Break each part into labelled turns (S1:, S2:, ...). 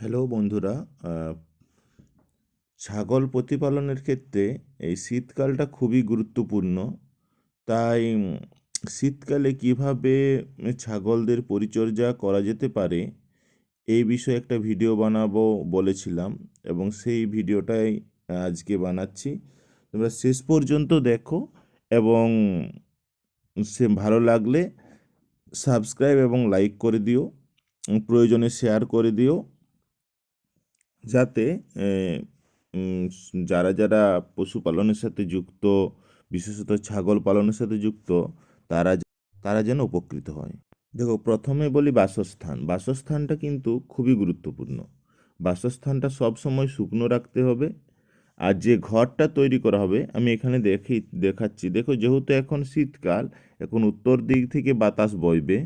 S1: Hello বন্ধুরা। ছাগল প্রতিপালনের ক্ষেত্রে এই শীতকালটা খুবই গুরুত্বপূর্ণ। তাই শীতকালে কীভাবে ছাগলদের পরিচর্যা করা যেতে পারে, এই বিষয়ে একটা ভিডিও বানাবো বলেছিলাম এবং সেই ভিডিওটাই আজকে বানাচ্ছি। তোমরা শেষ পর্যন্ত দেখো এবং সে ভালো লাগলে সাবস্ক্রাইব এবং লাইক করে দিও, প্রয়োজনে শেয়ার করে দিও। যাতে যারা যারা পশুপালনের সাথে যুক্ত, বিশেষত ছাগল পালনের সাথে যুক্ত, তারা তারা যেন উপকৃত হয়। দেখো, প্রথমে বলি বাসস্থান। বাসস্থানটা কিন্তু খুবই গুরুত্বপূর্ণ। বাসস্থানটা সব সময় শুকনো রাখতে হবে। আর যে ঘরটা তৈরি করা হবে, আমি এখানে দেখি, দেখাচ্ছি। দেখো, যেহেতু এখন শীতকাল, এখন উত্তর দিক থেকে বাতাস বইবে।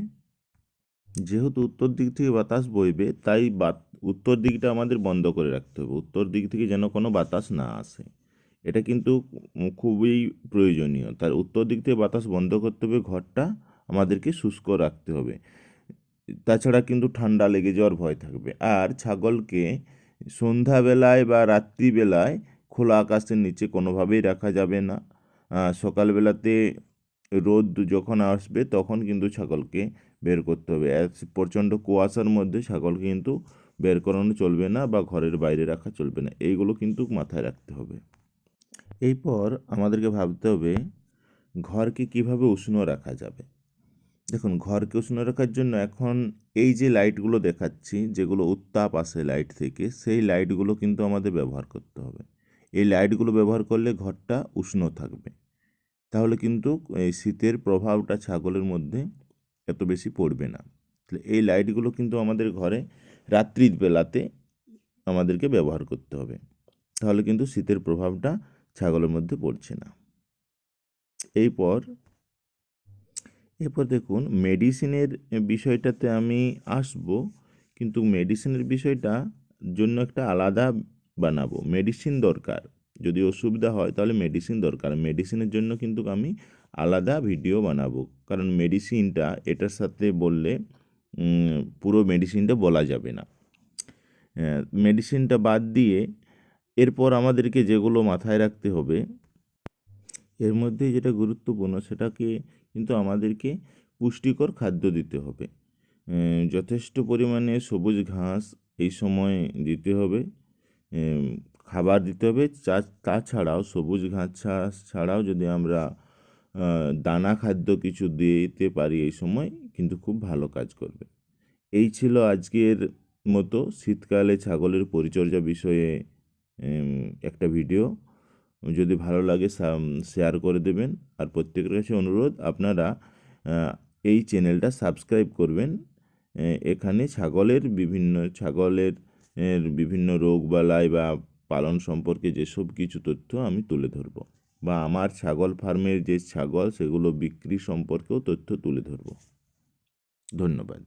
S1: যেহেতু উত্তর দিক থেকে বাতাস বইবে, তাই বাত, উত্তর দিকটা আমাদের বন্ধ করে রাখতে হবে। উত্তর দিক থেকে যেন কোনো বাতাস না আসে। এটা কিন্তু খুবই প্রয়োজনীয়। তার উত্তর দিক থেকে বাতাস বন্ধ করতে হবে, ঘরটা আমাদেরকে শুষ্ক রাখতে হবে। তাছাড়া কিন্তু ঠান্ডা লেগে যাওয়ার ভয় থাকবে। আর ছাগলকে সন্ধ্যাবেলায় বা রাত্রিবেলায় খোলা আকাশের নিচে কোনোভাবেই রাখা যাবে না। সকালবেলাতে রোদ যখন আসবে, তখন কিন্তু ছাগলকে বের করতে হবে। প্রচণ্ড কুয়াশার মধ্যে ছাগলকে কিন্তু বের করানো চলবে না বা ঘরের বাইরে রাখা চলবে না। এইগুলো কিন্তু মাথায় রাখতে হবে। এরপর আমাদেরকে ভাবতে হবে, ঘরকে কীভাবে উষ্ণ রাখা যাবে? দেখুন, ঘরকে উষ্ণ রাখার জন্য এখন এই যে লাইটগুলো দেখাচ্ছি, যেগুলো উত্তাপ আসে লাইট থেকে, সেই লাইটগুলো কিন্তু আমাদের ব্যবহার করতে হবে। এই লাইটগুলো ব্যবহার করলে ঘরটা উষ্ণ থাকবে। তাহলে কিন্তু, এই শীতের প্রভাবটা ছাগলের মধ্যে এত বেশি পড়বে না। তাহলে এই লাইটগুলো কিন্তু আমাদের ঘরে রাত্রির বেলাতে আমাদেরকে ব্যবহার করতে হবে। তাহলে কিন্তু শীতের প্রভাবটা ছাগলের মধ্যে পড়ছে না। এরপর এরপর দেখুন, মেডিসিনের বিষয়টাতে আমি আসব, কিন্তু মেডিসিনের বিষয়টা জন্য একটা আলাদা বানাবো। মেডিসিন দরকার। যদি অসুবিধা হয় তাহলে মেডিসিন দরকার। মেডিসিনের জন্য কিন্তু আমি আলাদা ভিডিও বানাবো। কারণ মেডিসিনটা এটার সাথে বললে পুরো মেডিসিনটা বলা যাবে না। মেডিসিনটা বাদ দিয়ে এরপর আমাদেরকে যেগুলো মাথায় রাখতে হবে, এর মধ্যে যেটা গুরুত্বপূর্ণ সেটাকে কিন্তু আমাদেরকে পুষ্টিকর খাদ্য দিতে হবে। যথেষ্ট পরিমাণে সবুজ ঘাস এই সময় দিতে হবে। খাবার দিতে হবে। চা- তাছাড়াও সবুজ ঘাস ছাড়াও যদি আমরা দানা খাদ্য কিছু দিতে পারি এই সময়, কিন্তু খুব ভালো কাজ করবে। এই ছিল আজকের মতো শীতকালে ছাগলের পরিচর্যা বিষয়ে একটা ভিডিও। যদি ভালো লাগে শেয়ার করে দেবেন। আর প্রত্যেকের কাছে অনুরোধ, আপনারা এই চ্যানেলটা সাবস্ক্রাইব করবেন। এখানে ছাগলের বিভিন্ন ছাগলের বিভিন্ন রোগ বালাই বা পালন সম্পর্কে যেসব কিছু তথ্য আমি তুলে ধরব বা আমার ছাগল ফার্মের যে ছাগল, সেগুলো বিক্রি সম্পর্কেও তথ্য তুলে ধরব। ধন্যবাদ।